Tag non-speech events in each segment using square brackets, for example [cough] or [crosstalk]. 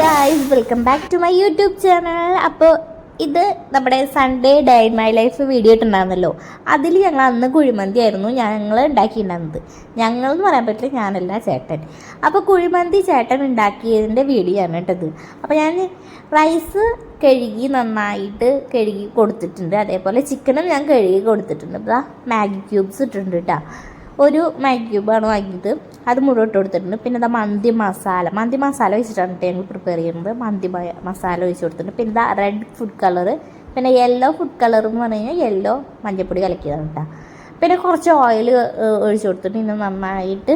Guys welcome back to my YouTube channel അപ്പോൾ ഇത് നമ്മുടെ Sunday day in my life video ഇട്ടുണ്ടായിരുന്നല്ലോ. അതിൽ ഞങ്ങൾ അന്ന് കുഴിമന്തി ആയിരുന്നു ഞങ്ങൾ ഉണ്ടാക്കിയിട്ടുണ്ടായിരുന്നത്. ഞങ്ങൾ എന്ന് പറയാൻ പറ്റില്ല ഞാനല്ല ചേട്ടൻ. അപ്പോൾ കുഴിമന്തി ചേട്ടൻ ഉണ്ടാക്കിയതിന്റെ വീഡിയോ ആണ് കേട്ടത് അപ്പോൾ ഞാൻ റൈസ് കഴുകി നന്നായിട്ട് കഴുകി കൊടുത്തിട്ടുണ്ട്. അതേപോലെ ചിക്കനും ഞാൻ കഴുകി കൊടുത്തിട്ടുണ്ട്. ഇതാ മാഗി ക്യൂബ്സ് ഇട്ടിട്ടുണ്ട് കേട്ടോ. ഒരു മാഗി ക്യൂബാണ് വാങ്ങിയത്. അത് മുഴുവൻ കൊടുത്തിട്ടുണ്ട്. പിന്നെ ഇതാ മന്തി മസാല. മന്തി മസാല വെച്ചിട്ടാണ് ഞങ്ങൾ പ്രിപ്പയർ ചെയ്യുന്നത്. മന്തി മസാല ഒഴിച്ച് കൊടുത്തിട്ടുണ്ട്. പിന്നെ ഇതാ റെഡ് ഫുഡ് കളർ പിന്നെ യെല്ലോ ഫുഡ് കളർ എന്ന് പറഞ്ഞു കഴിഞ്ഞാൽ യെല്ലോ മഞ്ഞൾപ്പൊടി കലക്കിയതാണ് കേട്ടോ. പിന്നെ കുറച്ച് ഓയിൽ ഒഴിച്ചു കൊടുത്തിട്ട് ഇന്ന് നന്നായിട്ട്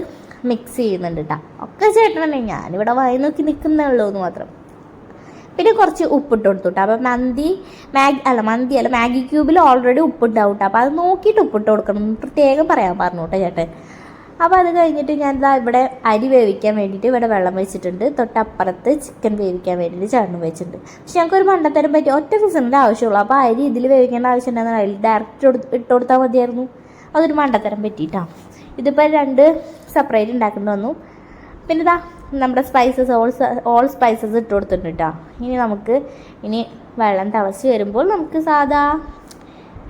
മിക്സ് ചെയ്യുന്നുണ്ട് കേട്ടോ. ഒക്കെ ചേട്ടനല്ലേ. ഞാനിവിടെ വായി നോക്കി നിൽക്കുന്നേ ഉള്ളൂ എന്ന് മാത്രം. പിന്നെ കുറച്ച് ഉപ്പിട്ട് കൊടുത്തു കേട്ടോ അപ്പോൾ മന്തി മാഗി അല്ല മന്തി അല്ല മാഗി ക്യൂബിൽ ഓൾറെഡി ഉപ്പുണ്ടാവും കേട്ടോ അപ്പോൾ അത് നോക്കിയിട്ട് ഉപ്പിട്ട് കൊടുക്കണം. പ്രത്യേകം പറയാൻ പറഞ്ഞു കേട്ടോ ചേട്ടൻ. അപ്പോൾ അത് കഴിഞ്ഞിട്ട് ഞാൻ ഇവിടെ അരി വേവിക്കാൻ വേണ്ടിയിട്ട് ഇവിടെ വെള്ളം വെച്ചിട്ടുണ്ട്. തൊട്ടപ്പുറത്ത് ചിക്കൻ വേവിക്കാൻ വേണ്ടിയിട്ട് ചേട്ടൻ വെച്ചിട്ടുണ്ട്. പക്ഷെ ഞങ്ങൾക്ക് ഒരു മണ്ടത്തരം പറ്റി ഒറ്റ വിസിലിന്റെ ആവശ്യമുള്ളൂ. അപ്പോൾ അരി ഇതിൽ വേവിക്കേണ്ട ആവശ്യം അതിൽ ഡയറക്റ്റ് ഇട്ട് കൊടുത്താൽ മതിയായിരുന്നു. അതൊരു മണ്ടത്തരം പറ്റിയിട്ടാണ്. ഇതിപ്പോൾ രണ്ട് സെപ്പറേറ്റ് ഉണ്ടാക്കേണ്ടി വന്നു. പിന്നെ ഇതാ നമ്മുടെ സ്പൈസസ് ഓൾ ഓൾ സ്പൈസസ് ഇട്ട് കൊടുത്തിട്ടുണ്ട് കേട്ടോ ഇനി നമുക്ക് ഇനി വെള്ളം തിളച്ച് വരുമ്പോൾ നമുക്ക് സാധാ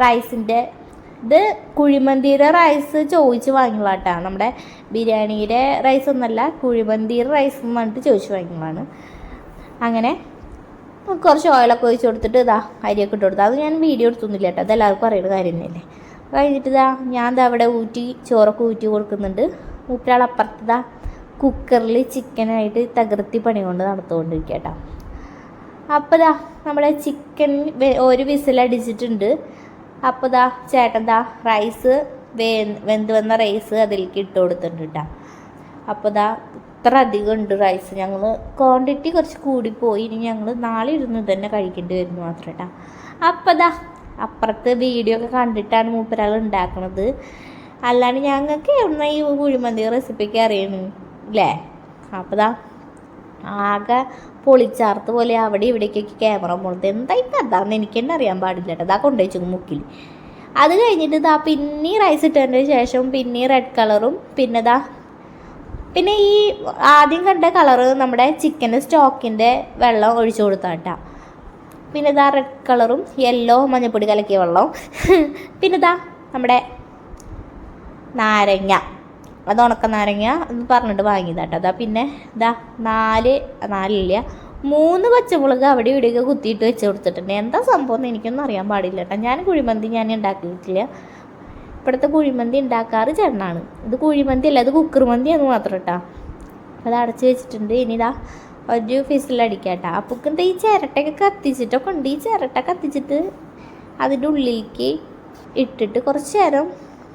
റൈസിന്റെ ഇത് കുഴിമന്തിയുടെ റൈസ് ചോദിച്ച് വാങ്ങിയതാട്ടാ നമ്മുടെ ബിരിയാണിയുടെ റൈസ് ഒന്നല്ല കുഴിമന്തിയുടെ റൈസ് എന്ന് പറഞ്ഞിട്ട് ചോദിച്ച് വാങ്ങിയതാണ് അങ്ങനെ കുറച്ച് ഓയിലൊക്കെ ഒഴിച്ച് കൊടുത്തിട്ട് ഇതാ അരിയൊക്കെ ഇട്ട് കൊടുത്തു. അത് ഞാൻ വീഡിയോ എടുത്തൊന്നുമില്ല കേട്ടോ അതെല്ലാവർക്കും അറിയുന്ന കാര്യം തന്നെയല്ലേ. കഴിഞ്ഞിട്ട് ഇതാ ഞാൻ ഇതവിടെ ഊറ്റി ചോറൊക്കെ ഊറ്റി കൊടുക്കുന്നുണ്ട്. മൂപ്പരാൾ കുക്കറിൽ ചിക്കനായിട്ട് തകർത്തി പണി കൊണ്ട് നടത്തുകൊണ്ടിരിക്കുക കേട്ടോ അപ്പോൾ ദാ നമ്മുടെ ചിക്കൻ ഒരു വിസിലടിച്ചിട്ടുണ്ട്. അപ്പോൾ ദാ ചേട്ടൻ ദാ റൈസ് വേ വെന്ത് വന്ന റൈസ് അതിലേക്ക് ഇട്ട് കൊടുത്തിട്ടുണ്ട് കേട്ടോ അപ്പോൾ ദാ ഇത്ര അധികം ഉണ്ട് റൈസ്. ഞങ്ങൾ ക്വാണ്ടിറ്റി കുറച്ച് കൂടിപ്പോയി. ഇനി ഞങ്ങൾ നാളെ ഇരുന്ന് തന്നെ കഴിക്കേണ്ടി വരുന്നു മാത്രം കേട്ടോ അപ്പോൾ ദാ അപ്പുറത്ത് വീഡിയോ ഒക്കെ കണ്ടിട്ടാണ് മൂപ്പരാൾ ഉണ്ടാക്കണത്. അല്ലാണ്ട് ഞങ്ങൾക്ക് എന്നാൽ ഈ കുഴിമന്തി റെസിപ്പിക്ക് അറിയണു? അല്ലേ അപ്പോൾ ദാ ആകെ പൊളിച്ചാർത്ത് പോലെ അവിടെ ഇവിടേക്കൊക്കെ ക്യാമറ പോണത്. എന്താ അതാന്ന് എനിക്ക് തന്നെ അറിയാൻ പാടില്ല കേട്ടോ. അതാ കൊണ്ടുവച്ചു മുക്കിൽ. അത് കഴിഞ്ഞിട്ട് ഇതാ പിന്നെ റൈസ് ഇട്ടതിന് ശേഷം പിന്നെ റെഡ് കളറും പിന്നെ ഇതാ പിന്നെ ഈ ആദ്യം കണ്ട കളറ് നമ്മുടെ ചിക്കൻ സ്റ്റോക്കിന്റെ വെള്ളം ഒഴിച്ചു കൊടുത്താ കേട്ടോ. പിന്നെ ഇതാ റെഡ് കളറും യെല്ലോ മഞ്ഞപ്പൊടി കലക്കിയ വെള്ളവും [laughs] പിന്നെ ഇതാ നമ്മുടെ നാരങ്ങ. അത് ഉണക്ക നാരങ്ങ എന്ന് പറഞ്ഞിട്ട് വാങ്ങിയതാട്ടോ. അതാ പിന്നെ ഇതാ നാല് നാലില്ല മൂന്ന് പച്ചമുളക് അവിടെ ഇവിടെയൊക്കെ കുത്തിയിട്ട് വെച്ച് കൊടുത്തിട്ടുണ്ട്. എന്താ സംഭവം എന്ന് എനിക്കൊന്നും അറിയാൻ പാടില്ല കേട്ടോ. ഞാൻ കുഴിമന്തി ഞാൻ ഉണ്ടാക്കിയിട്ടില്ല. ഇപ്പോഴത്തെ കുഴിമന്തി ഉണ്ടാക്കാറ് ചേട്ടനാണ്. ഇത് കുഴിമന്തി അല്ല ഇത് കുക്കർ മന്തി എന്ന് മാത്രം കേട്ടോ. അത് അടച്ച് വെച്ചിട്ടുണ്ട്. ഇനി ഇതാ ഒരു ഫിസിലടിക്കാട്ടോ അപ്പൊക്ക് എന്താ ഈ ചിരട്ടയൊക്കെ കത്തിച്ചിട്ടൊക്കെ ഉണ്ട്. ഈ ചിരട്ട കത്തിച്ചിട്ട് അതിന്റെ ഉള്ളിലേക്ക് ഇട്ടിട്ട് കുറച്ച് നേരം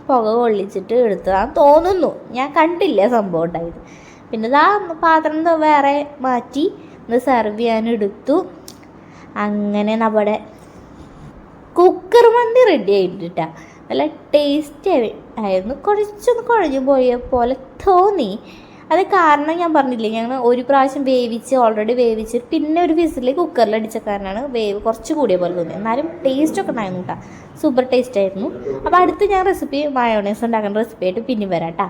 പുക കൊള്ളിച്ചിട്ട് എടുത്തതാന്ന് തോന്നുന്നു. ഞാൻ കണ്ടില്ല സംഭവം ഉണ്ടായത്. പിന്നെ ഇതാ പാത്രം വേറെ മാറ്റി ഒന്ന് സെർവ് ചെയ്യാൻ എടുത്തു. അങ്ങനെ നമ്മുടെ കുക്കർ മന്തി റെഡി ആയിട്ടാ നല്ല ടേസ്റ്റ് ആയിരുന്നു. കുറച്ചൊന്ന് കുഴഞ്ഞു പോയ പോലെ തോന്നി. അത് കാരണം ഞാൻ പറഞ്ഞില്ലേ ഞങ്ങൾ ഒരു പ്രാവശ്യം വേവിച്ച് ഓൾറെഡി വേവിച്ച് പിന്നെ ഒരു വിസിൽ കുക്കറിൽ അടിച്ച കാരണമാണ് വേവ് കുറച്ച് കൂടിയ പോലെ തോന്നി എന്നാലും ടേസ്റ്റ് ഒക്കെ ഉണ്ടായിരുന്നു കേട്ടോ സൂപ്പർ ടേസ്റ്റ് ആയിരുന്നു. അപ്പോൾ അടുത്ത് ഞാൻ റെസിപ്പി മയോണൈസ് ഉണ്ടാക്കുന്ന റെസിപ്പി ആയിട്ട് പിന്നെ വരാം കേട്ടോ